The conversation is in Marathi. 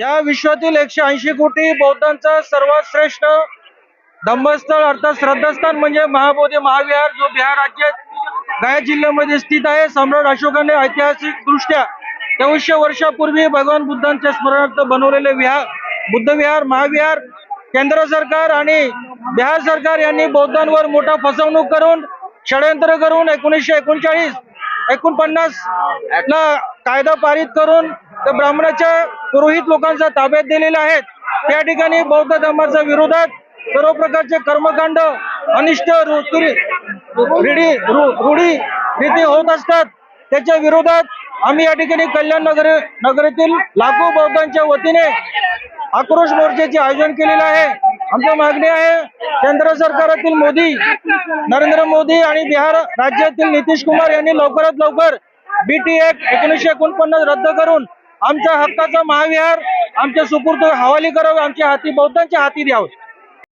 या विश्वातील एकशे ऐंशी कोटी बौद्धांचा सर्वात श्रेष्ठ धम्मस्थळ अर्थात श्रद्धास्थान म्हणजे महाबोधी महाविहार जो बिहार राज्यात गया जिल्ह्यामध्ये स्थित आहे. सम्राट अशोकाने ऐतिहासिक दृष्ट्या तेवीसशे वर्षापूर्वी भगवान बुद्धांच्या स्मरणार्थ बनवलेले विहार बुद्ध विहार महाविहार केंद्र सरकार आणि बिहार सरकार यांनी बौद्धांवर मोठा फसवणूक करून षडयंत्र करून एकोणीसशे एकोणचाळीस एकोणपन्नास ला कायदा पारित करून त्या ब्राह्मणाच्या पुरोहित लोकांचा ताब्यात दिलेल्या आहेत. त्या ठिकाणी बौद्ध धर्माच्या विरोधात सर्व प्रकारचे कर्मकांड अनिष्ट रूढी रूढी रीती होत असतात. त्याच्या विरोधात आम्ही या ठिकाणी कल्याण नगर नगरीतील लाखो बौद्धांच्या वतीने आक्रोश मोर्चाचे आयोजन केलेलं आहे. आमची मागणी आहे केंद्र सरकारातील मोदी नरेंद्र मोदी आणि बिहार राज्यातील नितीश कुमार यांनी लवकरात लवकर बीटी एक्ट एकोणीसशे एकोणपन्नास रद्द करून आमच्या हक्काचा महाविहार आमच्या सुपूर्द हवाली करावे आमच्या हाती बौद्धांच्या हाती द्यावं.